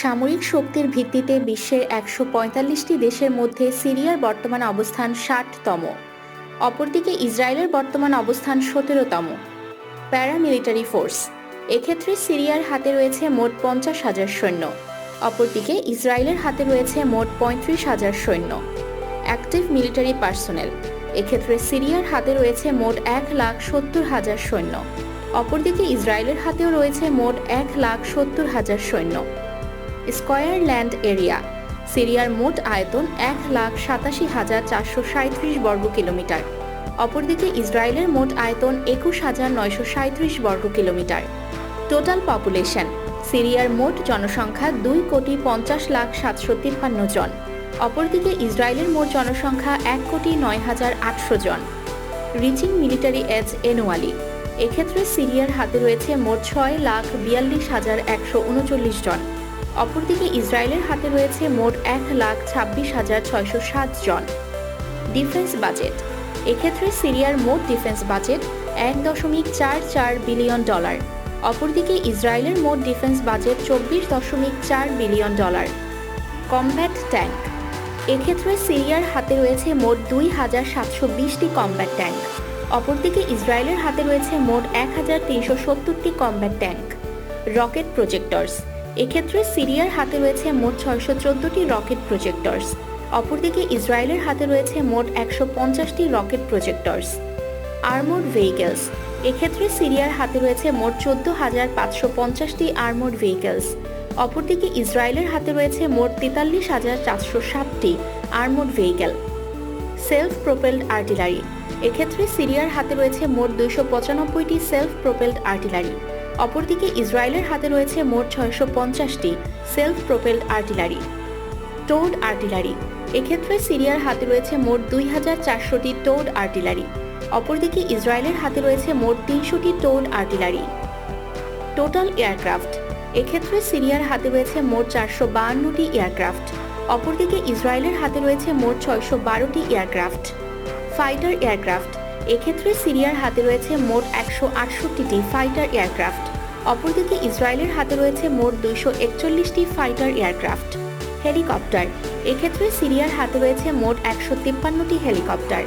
সামরিক শক্তির ভিত্তিতে বিশ্বের একশো পঁয়তাল্লিশটি দেশের মধ্যে সিরিয়ার বর্তমান অবস্থান ষাটতম। অপরদিকে ইসরায়েলের বর্তমান অবস্থান সতেরোতম। Paramilitary force. এক্ষেত্রে সিরিয়ার হাতে রয়েছে মোট পঞ্চাশ হাজার সৈন্য। অপরদিকে ইসরায়েলের হাতে রয়েছে মোট পঁয়ত্রিশ হাজার সৈন্য। Active military personnel. এক্ষেত্রে সিরিয়ার হাতে রয়েছে মোট এক লাখ সত্তর হাজার সৈন্য। অপরদিকে ইসরায়েলের হাতেও রয়েছে মোট এক লাখ সত্তর হাজার সৈন্য। Square land area. সিরিয়ার মোট আয়তন এক লাখ সাতাশি হাজার চারশো সাঁত্রিশ বর্গ কিলোমিটার। অপরদিকে ইসরায়েলের মোট আয়তন একুশ হাজার নয়শো সাঁত্রিশ বর্গ কিলোমিটার। টোটাল পপুলেশন, সিরিয়ার মোট জনসংখ্যা দুই কোটি পঞ্চাশ লাখ সাতশো তিপ্পান্ন জন। অপরদিকে ইসরায়েলের মোট জনসংখ্যা এক কোটি নয় হাজার আটশো জন। রিচিং মিলিটারি এজ এনুয়ালি এক্ষেত্রে সিরিয়ার হাতে রয়েছে মোট ছয় লাখ বিয়াল্লিশ হাজার একশো উনচল্লিশ জন। অপরদিকে ইসরায়েলের হাতে রয়েছে মোট এক লাখ ছাব্বিশ হাজার ছয়শো সাত জন। Defence budget. এক্ষেত্রে সিরিয়ার মোট ডিফেন্স বাজেট এক দশমিক চার চার বিলিয়ন ডলার। অপরদিকে ইসরায়েলের মোট ডিফেন্স বাজেট চব্বিশ দশমিক চার বিলিয়ন ডলার। Combat tank. এক্ষেত্রে সিরিয়ার হাতে রয়েছে মোট দুই হাজার সাতশো বিশটি কমব্যাট ট্যাঙ্ক। অপরদিকে ইসরায়েলের হাতে রয়েছে মোট এক হাজার তিনশো সত্তরটি কমব্যাট ট্যাঙ্ক। Rocket projectors. এক্ষেত্রে সিরিয়ার হাতে রয়েছে মোট ছয়শো চোদ্দটি রকেট প্রজেক্টরস। অপরদিকে ইসরায়েলের হাতে রয়েছে মোট একশো পঞ্চাশটি রকেট প্রজেক্টরস। Armoured vehicles. এক্ষেত্রে সিরিয়ার হাতে রয়েছে মোট চোদ্দ হাজার পাঁচশো পঞ্চাশটি আর্মোড ভেহিকেলস। অপরদিকে ইসরায়েলের হাতে রয়েছে মোট তেতাল্লিশ হাজার চারশো সাতটি armoured vehicle. Self propelled artillery. এক্ষেত্রে সিরিয়ার হাতে রয়েছে মোট দুইশো পঁচানব্বইটি সেলফ প্রোপেলড আর্টিলারি। অপরদিকে ইসরায়েলের হাতে রয়েছে মোট ছয়শো পঞ্চাশটি self propelled artillery towed artillery এক্ষেত্রে সিরিয়ার হাতে রয়েছে মোট দুই হাজার চারশোটি টোড আর্টিলারি অপরদিকে ইসরায়েলের হাতে রয়েছে মোট তিনশোটি টোড আর্টিলারি টোটাল এয়ারক্রাফট এক্ষেত্রে সিরিয়ার হাতে রয়েছে মোট চারশো বাহান্নটি এয়ারক্রাফট অপরদিকে ইসরায়েলের হাতে রয়েছে মোট ছয়শো বারোটি এয়ারক্রাফট ফাইটার এয়ারক্রাফট এক্ষেত্রে সিরিয়ার হাতে রয়েছে মোট একশো আটষট্টিটি ফাইটার এয়ারক্রাফট। অপরদিকে ইসরায়েলের হাতে রয়েছে মোট দুইশো একচল্লিশটি ফাইটার এয়ারক্রাফট, হেলিকপ্টার। এক্ষেত্রে সিরিয়ার হাতে রয়েছে মোট একশো তিপ্পান্নটি হেলিকপ্টার।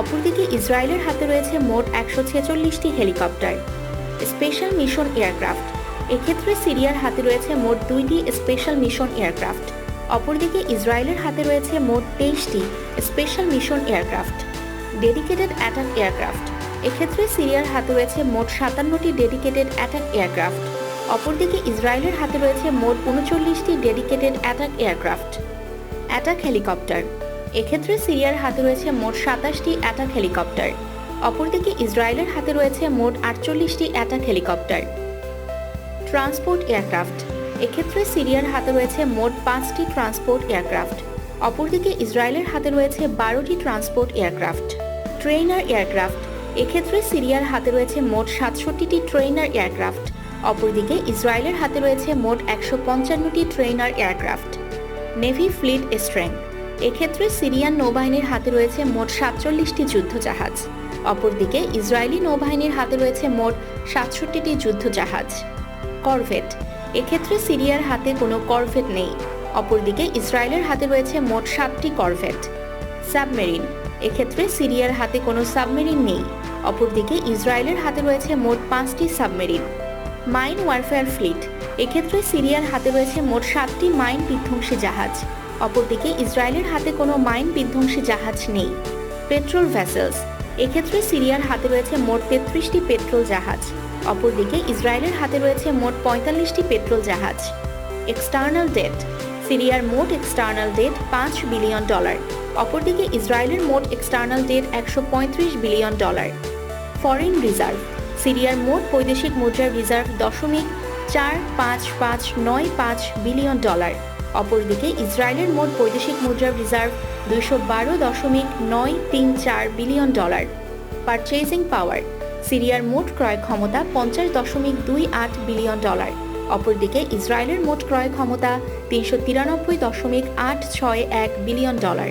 অপরদিকে ইসরায়েলের হাতে রয়েছে মোট একশো ছেচল্লিশটি হেলিকপ্টার। Special mission aircraft. এক্ষেত্রে সিরিয়ার হাতে রয়েছে মোট দুইটি স্পেশাল মিশন এয়ারক্রাফট। অপরদিকে ইসরায়েলের হাতে রয়েছে মোট তেইশটি special mission aircraft. Dedicated attack aircraft. এক্ষেত্রে সিরিয়ার হাতে রয়েছে মোট সাতান্নটি ডেডিকেটেড অ্যাটাক এয়ারক্রাফট। অপরদিকে ইসরায়েলের হাতে রয়েছে মোট উনচল্লিশটি dedicated attack aircraft. Attack helicopter. এক্ষেত্রে সিরিয়ার হাতে রয়েছে মোট সাতাশটি অ্যাটাক হেলিকপ্টার। অপরদিকে ইসরায়েলের হাতে রয়েছে মোট আটচল্লিশটি অ্যাটাক হেলিকপ্টার। Transport aircraft. এক্ষেত্রে সিরিয়ার হাতে রয়েছে মোট পাঁচটি ট্রান্সপোর্ট এয়ারক্রাফট। অপরদিকে ইসরায়েলের হাতে রয়েছে বারোটি ট্রান্সপোর্ট এয়ারক্রাফট। Trainer aircraft. এক্ষেত্রে সিরিয়ার হাতে রয়েছে মোট সাতষট্টিটি ট্রেইনার এয়ারক্রাফট। অপরদিকে ইসরায়েলের হাতে রয়েছে মোট একশো পঞ্চান্নটি trainer aircraft. Navy fleet strength এক্ষেত্রে সিরিয়ান নৌবাহিনীর হাতে রয়েছে মোট সাতচল্লিশটি যুদ্ধজাহাজ। অপরদিকে ইসরায়েলি নৌবাহিনীর হাতে রয়েছে মোট সাতষট্টিটি যুদ্ধজাহাজ। করভেট। এক্ষেত্রে সিরিয়ার হাতে কোনো করভেট নেই। অপরদিকে ইসরায়েলের হাতে রয়েছে মোট সাতটি করভেট। সাবমেরিন। এক্ষেত্রে সিরিয়ার হাতে কোনো সাবমেরিন নেই। অপরদিকে ইসরায়েলের হাতে রয়েছে মোট পাঁচটি সাবমেরিন। Mine warfare fleet. এক্ষেত্রে সিরিয়ার হাতে রয়েছে মোট সাতটি মাইন বিধ্বংসী জাহাজ। অপরদিকে ইসরায়েলের হাতে কোনো মাইন বিধ্বংসী জাহাজ নেই। পেট্রোল ভ্যাসেলস এক্ষেত্রে সিরিয়ার হাতে রয়েছে মোট তেত্রিশটি পেট্রোল জাহাজ। অপরদিকে ইসরায়েলের হাতে রয়েছে মোট পঁয়তাল্লিশটি পেট্রোল জাহাজ। External debt. সিরিয়ার মোট এক্সটার্নাল ডেট পাঁচ বিলিয়ন ডলার। অপরদিকে ইসরায়েলের মোট এক্সটার্নাল ডেট একশো পঁয়ত্রিশ বিলিয়ন ডলার ফরেন রিজার্ভ সিরিয়ার মোট বৈদেশিক মুদ্রার রিজার্ভ দশমিক চার পাঁচ পাঁচ নয় পাঁচ বিলিয়ন ডলার অপরদিকে ইসরায়েলের মোট বৈদেশিক মুদ্রার রিজার্ভ দুইশো বারো দশমিক নয় তিন চার বিলিয়ন ডলার পারচেজিং পাওয়ার সিরিয়ার মোট ক্রয় ক্ষমতা পঞ্চাশ দশমিক দুই আট বিলিয়ন ডলার অপরদিকে ইসরায়েলের মোট ক্রয় ক্ষমতা তিনশো তিরানব্বই দশমিক আট ছয় এক বিলিয়ন ডলার